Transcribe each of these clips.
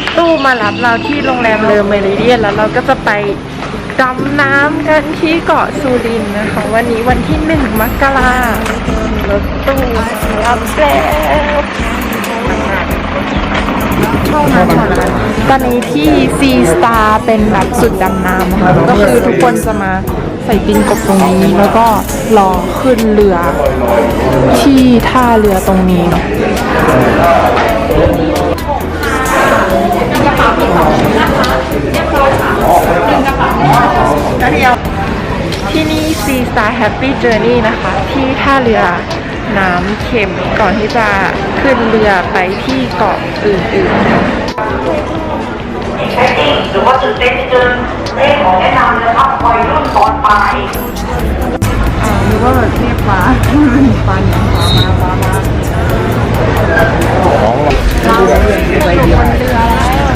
ถตู้มารับเราที่โรงแรมเลอเมริเดียนแล้วเราก็จะไปดำน้ำกันที่เกาะสุรินนะคะ วันนี้วันที่หนึ่งมกรารถตู้รับแล้วเข้ามาก่อนนะตอนนี้ที่ C Star เป็นแบบสุดดำน้ำนะคะก็คือทุกคนจะมาใส่บินกบตรงนี้แล้วก็รอขึ้นเรือที่ท่าเรือตรงนี้เนาะ ที่นี่ Sea Star Happy Journey นะคะ ที่ท่าเรือน้ำเค็มก่อนที่จะขึ้นเรือไปที่เกาะอื่นๆค่ะใช้จริงหรือว่าตื่นเต้นจนเล่ของแนะนำนะครับวัยรุ่นตอนปลายอ่าหรือว่าแบบเรียกปลาปลาเนี่ยปลามาปลามาเราอยู่บนเรือแล้ว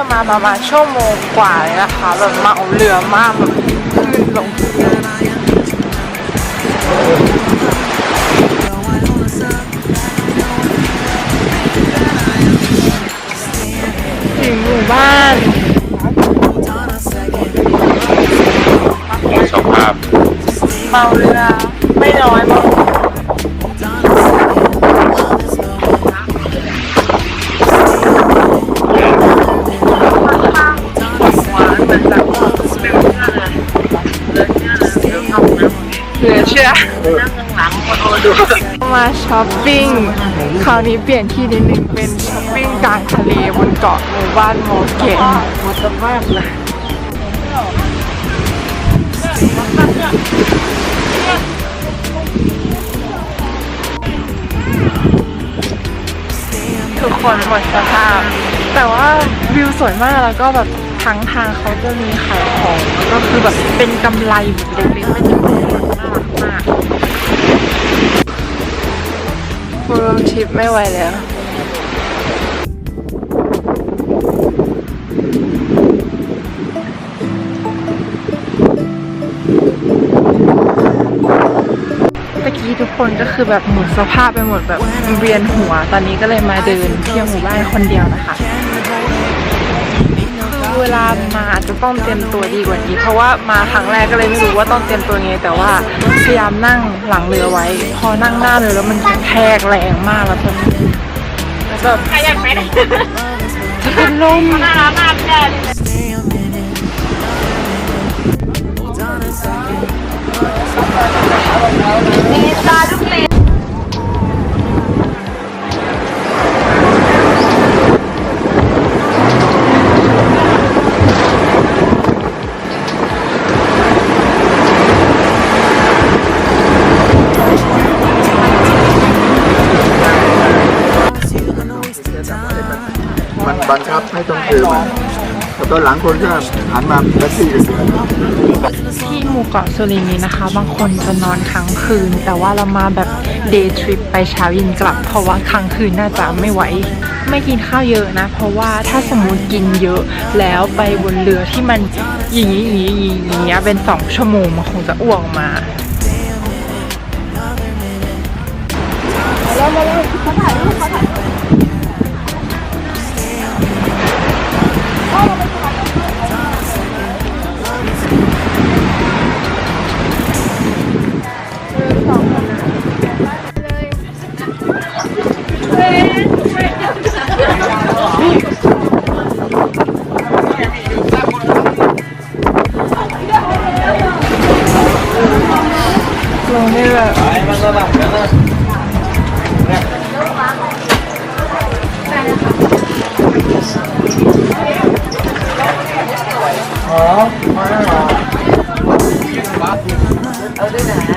รือมาประมาณชั่วโมงกว่าเลยนะคะแบบเมาเรือมากแบบขึ้นลงถึงหมู่บ้านสภาพเมาเรือไม่น้อยมั้ง เหลือเชื่อมาช้อปปิ้ง คราวนี้เปลี่ยนที่นิดนึงเป็นช้อปปิ้งกลางทะเลบนเกาะหมู่บ้านโมเกนมดมากเลยทุกคนหมดสภาพ แต่ว่าวิวสวยมากแล้วก็แบบ ทั้งทางเขาจะมีขายของก็คือแบบเป็นกำไรแบบเล็กๆไม่ถึงน่ารักมากฟูลทิปไม่ไหวแล้วกี้ทุกคนก็คือแบบหมดสภาพไปหมดแบบเวียนหัว ตอนนี้ก็เลยมาเดินเที่ยวหมู่บ้านคนเดียวนะคะ เวลามาอาจจะต้องเตรียมตัวดีกว่านี้ เพราะว่ามาครั้งแรกก็เลยไม่รู้ว่าต้องเตรียมตัวยังไงแต่ว่าพยายามนั่งหลังเรือไว้ พอนั่งหน้าเรือแล้วมันกระแทกแรงมากแล้วตอนนี้แล้วแบบใครอยากไปจะเป็นลมน่ารักมากแน่มั บังคับให้ต้องถือมันแต่ตอนหลังคนก็หันมาแท็กซี่กันที่หมู่เกาะสุรินทร์นี้นะคะ บางคนจะนอนค้างคืน แต่ว่าเรามาแบบเดย์ทริปไปเช้าเย็นกลับ เพราะว่าค้างคืนน่าจะไม่ไหว ไม่กินข้าวเยอะนะ เพราะว่าถ้าสมมติกินเยอะแล้วไปบนเรือที่มันอย่างนี้อย่างนี้อย่างนี้เป็นสองชั่วโมงมันคงจะอ้วกออกมาแล้วเร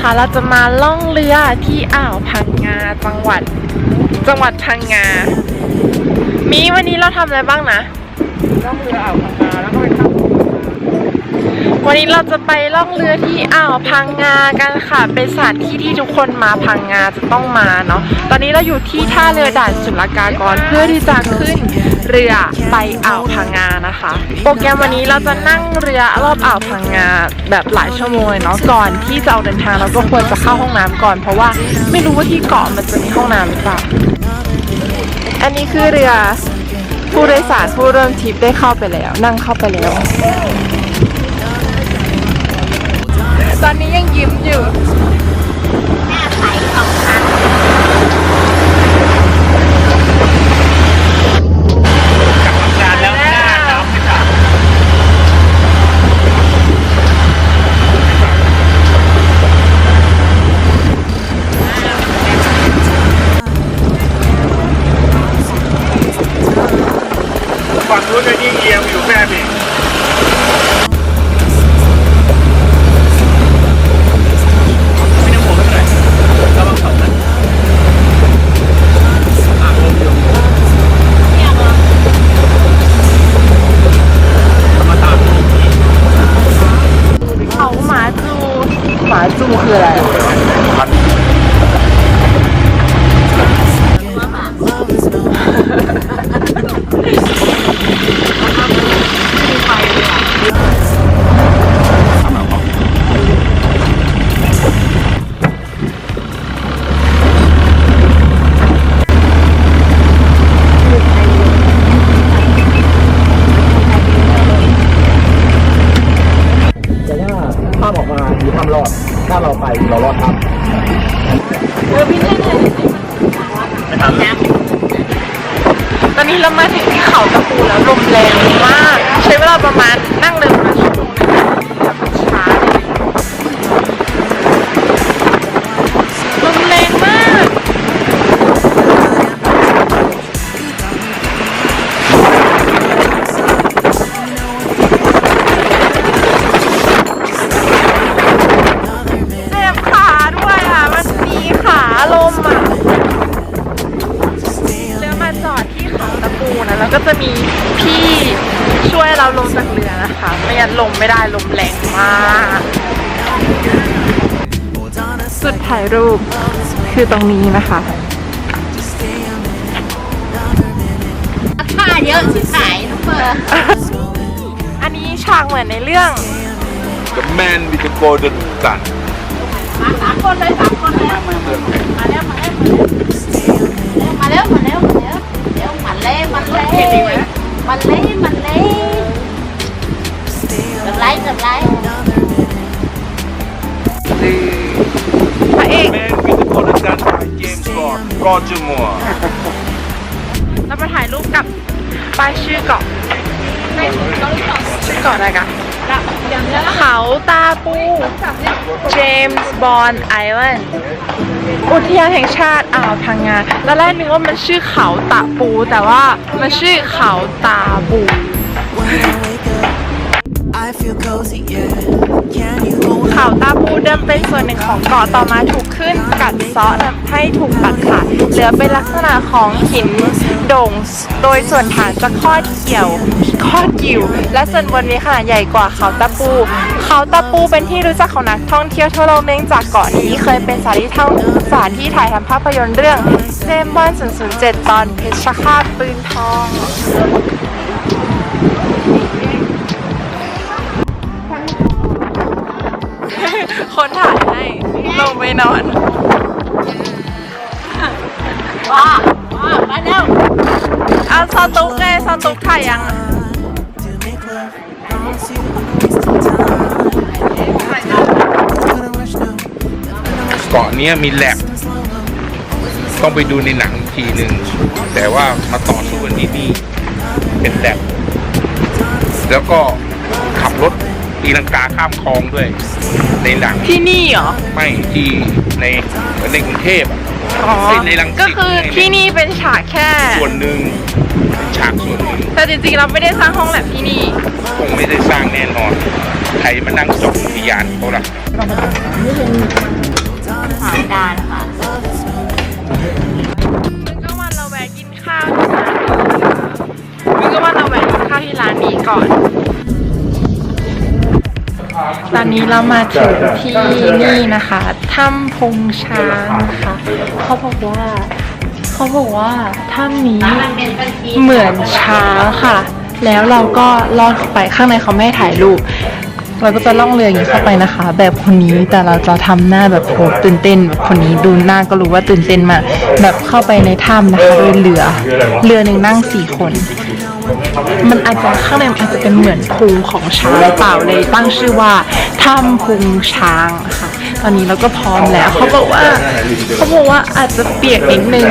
นะคะ เราจะมาล่องเรือที่อ่าวพังงาจังหวัด จังหวัดพังงา มีวันนี้เราทำอะไรบ้างนะล่องเรืออ่าวพังงาแล้วก็ไปท วันนี้เราจะไปล่องเรือที่อ่าวพังงากันค่ะเป็นสถานที่ที่ทุกคนมาพังงาจะต้องมาเนาะตอนนี้เราอยู่ที่ท่าเรือด่านศุลกากรเพื่อที่จะขึ้นเรือไปอ่าวพังงานะคะ โปรแกรมวันนี้เราจะนั่งเรือรอบอ่าวพังงาแบบหลายชั่วโมงเนาะก่อนที่จะออกเดินทางเราก็ควรจะเข้าห้องน้ำก่อน เพราะว่าไม่รู้ว่าที่เกาะมันจะมีห้องน้ำหรือเปล่าอันนี้คือเรือผู้โดยสารผู้เริ่มทริปได้เข้าไปแล้ว นั่งเข้าไปแล้ว ตอนนี้ยังยิ้มอยู่ นี้เรามาถึงที่เขาตะปูแล้วลมแรงมาก ใช้เวลาประมาณนั่งเรือ ลงไม่ได้ลมแรงมากสุดถ่ายรูปคือตรงนี้นะคะค่าเยอะชิบหายทุกคนอันนี้ฉากเหมือนในเรื่อง The man with the golden gun มาสามคนเลยสามคนเลยมาแล้วมาแล้วมาแล้วมาแล้วมาแล้วเดี๋ยวมันเล่มันเล่มันเล่มันเล่กับไล ค์กับไลค์พระเอก Man with the golden gun by James Bond Roger Moore เรามาถ่ายรูปกับป้ายชื่อเกาะชื่อเกาะอะไรกันเขาตาปู เจมส์บอนด์ไอแลนด์อุทยานแห่งชาติอ่าวพังงาตอนแรกนึกว่ามันชื่อเขาตาปู แต่ว่ามันชื่อเขาตา เขาตาปูเดิมเป็นส่วนหนึ่งของเกาะต่อมาถูกขึ้นกัดเซาะทำให้ถูกตัดขาดเหลือเป็นลักษณะของหินโด่ง โดยส่วนฐานจะข้อเกี่ยวข้อดกิ่ว และส่วนบนมีขนาดใหญ่กว่าเขาตาปู เขาตาปูเป็นที่รู้จักของนักท่องเที่ยวทั่วโลกเนื่องจากเกาะนี้เคยเป็นสถานที่ท่องสถานที่ถ่ายทำภาพยนตร์เรื่องเซมส์บอนด์007 ตอนเพชรฆาตปืนทอง ลงไปนอนว้าว้ามาแล้วเอาซอตุกไงซอตุกถ่ายยังเกาะเนี้ยมีแลบต้องไปดูในหนังทีหนึ่งแต่ว่ามาต่อสู้กันที่นี่เป็นแลบแล้วก็ขับรถตีลังกาข้ามคลองด้วย ในหนังที่นี่เหรอ ไม่ที่ในเหมือนในกรุงเทพอะอ๋อ ในรังสิตก็คือที่นี่เป็นฉากแค่ ส่วนหนึ่งฉากส่วนหนึ่งแต่จริงๆเราไม่ได้สร้างห้องแลบที่นี่ คงไม่ได้สร้างแน่นอนใครมานั่งจบวิญญาณเขาล่ะสามดานค่ะก็วันเราแวะกินข้าวที่ร้านนี้ก็วันเราแวะกินข้าวที่ร้านนี้ก่อน ตอนนี้เรามาถึงที่นี่นะคะถ้ำพงช้างนะคะเขาบอกว่าเขาบอกว่าถ้ำนี้มันเป็นบัญชีเหมือนช้างค่ะ แล้วเราก็ลอดเข้าไปข้างในเขาไม่ให้ถ่ายรูป เราก็จะล่องเรืออย่างนี้เข้าไปนะคะ แบบคนนี้แต่เราจะทำหน้าแบบโหตื่นเต้นแบบคนนี้ดูหน้าก็รู้ว่าตื่นเต้นมากแบบเข้าไปในถ้ำนะคะโดยเรือเรือหนึ่งนั่งสี่คน มันอาจจะข้างในอาจจะเป็นเหมือนพุงของช้างหรือเปล่าเลยตั้งชื่อว่าถ้ำพุงช้างค่ะ ตอนนี้เราก็พร้อมแล้วเขาบอกว่าเขาบอกว่าอาจจะเปียกนิดนึง